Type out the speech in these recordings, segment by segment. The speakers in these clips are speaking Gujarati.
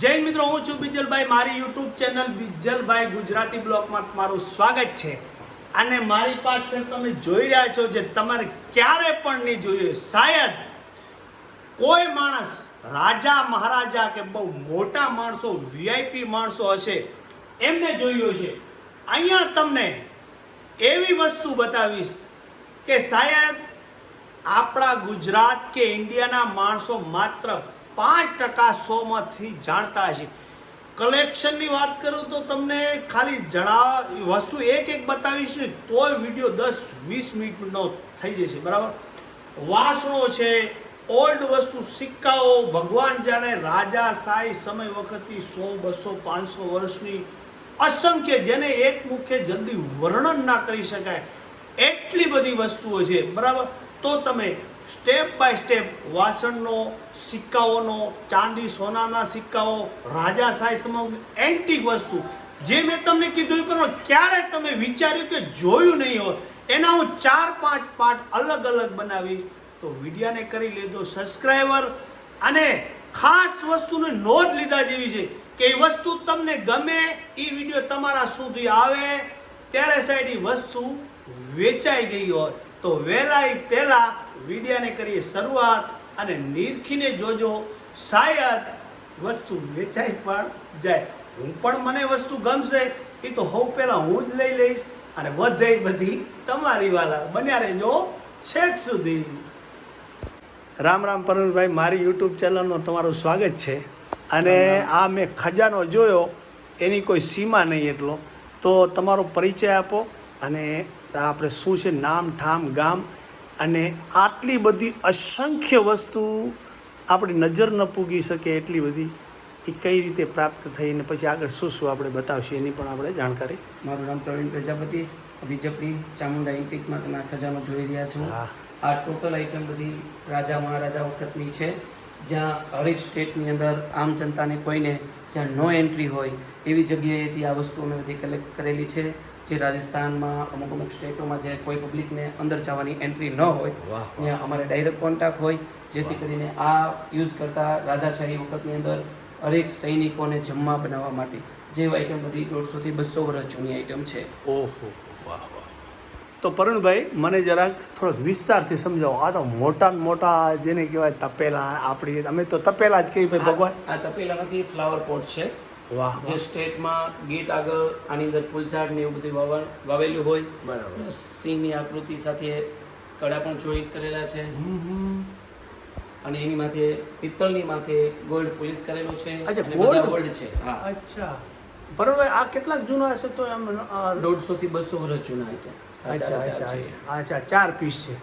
જય મિત્રો, હું છું બિજલભાઈ. મારી યુટ્યુબ ચેનલ બિજલભાઈ ગુજરાતી બ્લોગમાં તમારું સ્વાગત છે. અને મારી પાસે તમે જોઈ રહ્યા છો જે તમારે ક્યારે પણ નહીં જોયું શાયદ કોઈ માણસ રાજા મહારાજા કે બહુ મોટા માણસો વીઆઈપી માણસો હશે, એમને જોયું હશે. અહીંયા તમને એવી વસ્તુ બતાવીશ કે શાયદ આપણા ગુજરાત કે ઇન્ડિયાના માણસો માત્ર પાંચ ટકા સોમાંથી જાણતા હશે. કલેક્શનની વાત કરું તો તમને ખાલી જણાવ, વસ્તુ એક એક બતાવીશ ને તોય વીડિયો દસ વીસ મિનિટનો થઈ જશે, બરાબર? વાસણો છે, ઓલ્ડ વસ્તુ, સિક્કાઓ, ભગવાન જાણે રાજા સાઈ સમય વખતની સો, બસો, પાંચસો વર્ષની અસંખ્ય, જેને એક મુખ્ય જલ્દી વર્ણન ના કરી શકાય, એટલી બધી વસ્તુઓ છે, બરાબર? તો તમે સ્ટેપ બાય સ્ટેપ વાસણનો સિક્કાઓનો, ચાંદી સોનાના સિક્કાઓ, રાજા સાઈ સમય એન્ટિક વસ્તુ. જે મેં તમને કીધું એ પ્રમાણે ક્યારે તમે વિચાર્યું કે જોયું નહીં હોય એના હું ચાર પાંચ પાર્ટ અલગ અલગ બનાવીશ. તો વિડીયાને કરી લેજો સબસ્ક્રાઈબર અને ખાસ વસ્તુની નોંધ લીધા જેવી છે કે એ વસ્તુ તમને ગમે, એ વીડિયો તમારા સુધી આવે, ત્યારે સાહેબ એ વસ્તુ વેચાઈ ગઈ હોય તો વહેલા એ પહેલાં વિડીયાને કરીએ શરૂઆત અને નિરખીને જોજો. શાયદ વસ્તુ વેચાઈ પણ જાય. હું પણ મને વસ્તુ ગમશે. એ તો હવ પહેલાં હું જ લઈ લઈશ અને વધે બધી તમારી વાલા. બન્યા રહેજો છેક સુધી. રામ રામ પરવીનભાઈ મારી યુટ્યુબ ચેનલનું તમારું સ્વાગત છે. અને આ મેં ખજાનો જોયો. એની કોઈ સીમા નહીં એટલો. તો તમારો પરિચય આપો અને આ આપણે શું છે? નામ ઠામ ગામ અને આટલી બધી અસંખ્ય વસ્તુ આપણી નજર ન પૂગી શકે એટલી બધી. એ કઈ રીતે પ્રાપ્ત થઈ અને પછી આગળ શું શું આપણે બતાવશું એની પણ આપણે જાણકારી. મારું નામ પ્રવીણ પ્રજાપતિ વિજપડી ચામુંડા એન્ટિકમાં તમે આ ખજાનો જોઈ રહ્યા છો. હા. આ ટોટલ આઈટમ બધી રાજા મહારાજા વખતની છે. જ્યાં હરેક સ્ટેટની અંદર આમ જનતાને કોઈને જ્યાં નો એન્ટ્રી હોય એવી જગ્યાએથી આ વસ્તુ અમે બધી કલેક્ટ કરેલી છે. જે રાજસ્થાનમાં અમુક અમુક સ્ટેટોમાં જે કોઈ પબ્લિકને અંદર જવાની એન્ટ્રી ન હોય ત્યાં અમારે ડાયરેક્ટ કોન્ટેક્ટ હોય. જેથી કરીને આ યુઝ કરતા રાજાશાહી વખતની અંદર હરેક સૈનિકોને જમવા બનાવવા માટે જે આઈટમ બધી દોઢસોથી બસો વર્ષ જૂની આઇટમ છે. ઓહો વાહ વાહ. તો પરુણભાઈ મને જરાક થોડોક વિસ્તારથી સમજાવો. આ તો મોટા મોટા જેને કહેવાય તપેલા આપણી અમે તો તપેલા જ કહીએ ભાઈ ભગવાન. આ તપેલા નથી ફ્લાવર પોટ છે. વાહ જે સ્ટેટમાં ગેટ આગળ આની અંદર ફૂલઝાડ ને એવું બધું વાવણ વાવેલું હોય. બરાબર. સિંહની આકૃતિ સાથે કડા પણ જોઈન્ટ કરેલા છે. અને એની માથે પિત્તળની માથે ગોલ્ડ પોલીસ કરેલું છે. અને? બધા ગોલ્ડ છે. હા. અચ્છા. બરાબર આ કેટલાક જૂના હશે તો એમ દોઢસો થી બસો વર્ષ જૂના આ અચ્છા અચ્છા અચ્છા ચાર પીસ છે.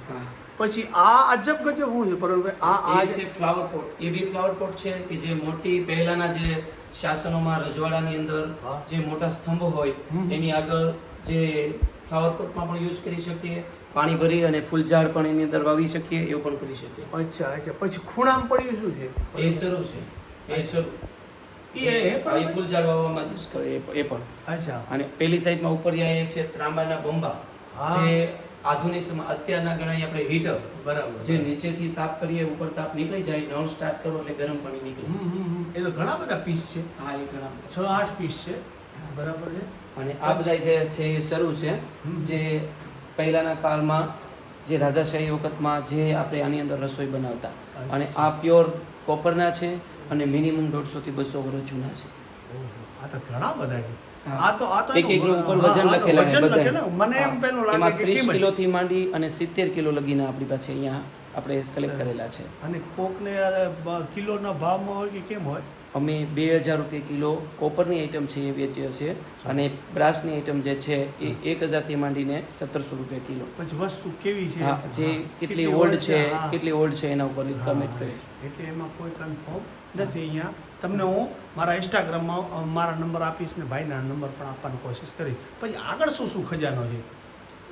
પછી આ અજબ ગજબ શું છે? પરુણભાઈ આ આ છે ફ્લાવર પોટ એ બી ફ્લાવર પોટ છે કે જે મોટી પહેલાના જે શાસનોમાં રજવાડાની અંદર જે મોટા સ્તંભ હોય એની આગળ જે ફ્લાવર પોટમાં પણ યુઝ કરી શકીએ પાણી ભરી અને ફૂલઝાડ પણ એની અંદર વાવી શકીએ એવું પણ કરી શકીએ. અચ્છા અચ્છા. પછી ખૂણામાં પડ્યું શું છે? એ સરું છે. એ સરું એ- ફૂલઝાડ વાવવામાં યુઝ કરે એ પણ. અચ્છા. અને પેલી સાઈડમાં ઉપર એ છે ત્રાંબાના બંબા. જે આધુનિક સમય અત્યારના ગણાય આપણે હીટર બરાબર. જે નીચેથી તાપ કરીએ ઉપર તાપ નીકળી જાય નળ સ્ટાર્ટ કરો એટલે ગરમ પાણી નીકળે. એ તો ઘણા બધા પીસ છે. હા એ ઘણા છ આઠ પીસ છે. બરાબર છે. અને આ બધા જે છે એ શરૂ છે. જે પહેલાના કાળમાં જે રાજાશાહી વખતમાં જે આપણે આની અંદર રસોઈ બનાવતા. અને આ પ્યોર કોપરના છે અને મિનિમમ દોઢસો થી બસો વર્ષ જૂના છે. આ તો ઘણા બધા છે. આ તો આ તો એક એક ઉપર વજન લખેલા છે બધા મને એમ પેલું લાગે કે 30 કિલો થી માંડી અને સિત્તેર કિલો લગીને આપણી પાસે અહીંયા આપણે કલેક્ટ કરેલા છે. અને કોકને કિલોના ભાવમાં હોય કે કેમ હોય? અમે બે હજાર રૂપિયા કિલો કોપરની આઇટમ છે એ વેચીએ છીએ અને બ્રાસની આઇટમ જે છે એ એક હજારથી માંડીને સત્તરસો રૂપિયા કિલો. પછી વસ્તુ કેવી છે? જે કેટલી ઓલ્ડ છે કેટલી ઓલ્ડ છે એના ઉપર કમેન્ટ કરે એટલે એમાં કોઈ કન્ફર્મ નથી અહીંયા. તમને હું મારા ઇન્સ્ટાગ્રામમાં મારા નંબર આપીશ ને ભાઈના નંબર પણ આપવાની કોશિશ કરીશ. પછી આગળ શું શું ખજાનો છે?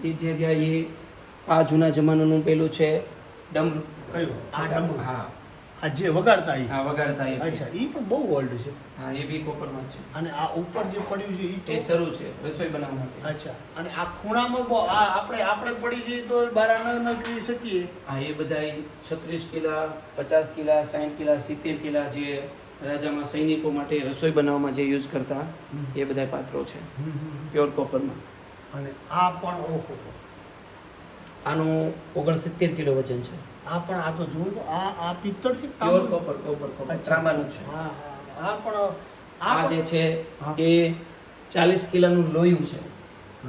એ જગ્યાએ આ જૂના જમાનાનું પેલું છે ડમરું. કયું? આ ડમરું. હા. આ જે વગાડતા એ હા વગાડતા એ અચ્છા એ પણ બહુ ઓલ્ડ છે. હા એ બી કોપરમાં જ અને આ ઉપર જે પડ્યું છે એ શરૂ છે રસોઈ બનાવવા માટે. અચ્છા અને આ ખૂણામાં બહુ આ આપણે આપણે પડી જઈએ તો બહાર ન ન કરી શકીએ. હા એ બધા છત્રીસ કિલા પચાસ કિલા સાઠ કિલા સિત્તેર કિલા જે રાજામાં સૈનિકો માટે રસોઈ બનાવવામાં જે યુઝ કરતા એ બધા પાત્રો છે. પ્યોર કોપરમાં અને આ પણ ઓહો આનું ઓગણસિત્તેર કિલો વજન છે. આ પણ આ તો જુઓ તો આ આ પિત્તળથી પ્યોર કોપર કોપર કોપર. ત્રાંબાનું છે. હા હા. આ પણ આ જે છે એ ચાલીસ કિલોનું લોયું છે.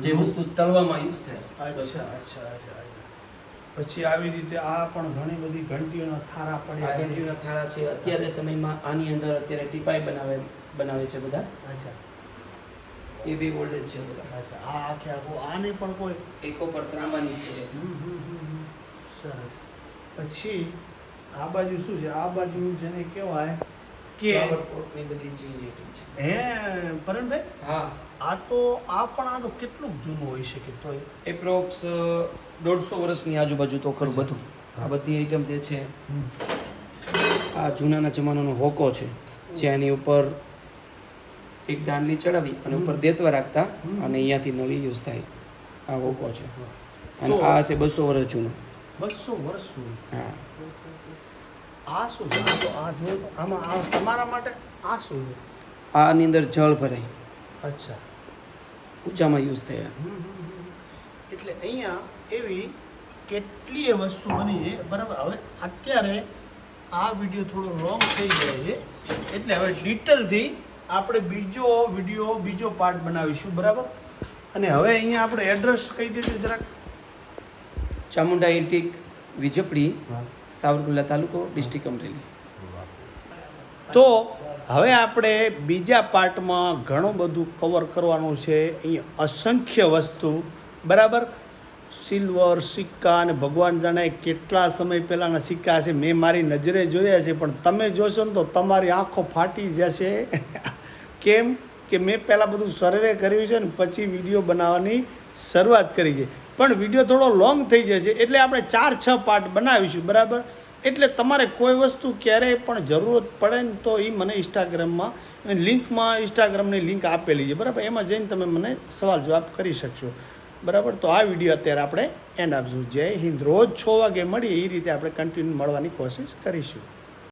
જે વસ્તુ તળવામાં યુઝ થાય. અચ્છા અચ્છા અચ્છા પછી આવી રીતે આ પણ ઘણી બધી ઘંટીઓના થારા પડ્યા છે. થારા છે. અત્યારે સમયમાં આની અંદર અત્યારે ટીપાઈ બનાવે બનાવે છે બધા. અચ્છા. એ બી ગોલ્ડન છે બધા. અચ્છા આ આખે આખું આને પણ કોઈ એ કોપર ત્રામાની છે. સરસ. પછી આ બાજુ શું છે? આ બાજુ જેને કહેવાય કે ફ્લાવર પોટની બધી ચીજ છે. હે પરણભાઈ? હા. આ તો આ પણ આ તો કેટલું જૂનું હોઈ શકે તો એપ્રોક્સ દોઢસો વર્ષની આજુબાજુ તો ખરું બધું. આ બધી આઈટમ જે છે આ જૂનાના જમાનાનો હોકો છે જે એની ઉપર એક દાંડલી ચડાવી અને ઉપર દેતવા રાખતા અને અહીંયાથી નળી યુઝ થાય. આ હોકો છે. અને આ હશે બસો વર્ષ જૂનો. બસો વર્ષ હા. આ શું આ જો આમાં આ તમારા માટે આ શું છે? આની અંદર જળ ભરાય. અચ્છા. પૂજામાં યુઝ થયા. એટલે અહીંયા એવી કેટલીય વસ્તુ બની છે. બરાબર હવે અત્યારે આ વીડિયો થોડો લોંગ થઈ ગયો છે. એટલે હવે ડિટેલથી આપણે બીજો વીડિયો બીજો પાર્ટ બનાવીશું બરાબર? અને હવે અહીંયા આપણે એડ્રેસ કહી દીધું જરાક. ચામુંડા એન્ટિક વિજપડી સાવરકુંડલા તાલુકો ડિસ્ટ્રિક્ટ અમરેલી. તો હવે આપણે બીજા પાર્ટમાં ઘણું બધું કવર કરવાનું છે. અહીંયા અસંખ્ય વસ્તુ બરાબર? સિલ્વર સિક્કા અને ભગવાન જાણે કેટલા સમય પહેલાંના સિક્કા છે મેં મારી નજરે જોયા છે પણ તમે જોશો ને તો તમારી આંખો ફાટી જશે. કેમ કે મેં પહેલાં બધું સર્વે કર્યું છે ને પછી વીડિયો બનાવવાની શરૂઆત કરી છે. પણ વીડિયો થોડો લોંગ થઈ જશે એટલે આપણે ચાર છ પાર્ટ બનાવીશું, બરાબર? એટલે તમારે કોઈ વસ્તુ ક્યારેય પણ જરૂરત પડે ને તો એ મને ઇન્સ્ટાગ્રામમાં લિંકમાં ઇન્સ્ટાગ્રામની લિંક આપેલી છે, બરાબર? એમાં જઈને તમે મને સવાલ જવાબ કરી શકશો. બરાબર? તો આ વીડિયો અત્યારે આપણે એન્ડ આપશું. જય હિન્દ. રોજ છ વાગે મળીએ એ રીતે આપણે કન્ટિન્યુ મળવાની કોશિશ કરીશું.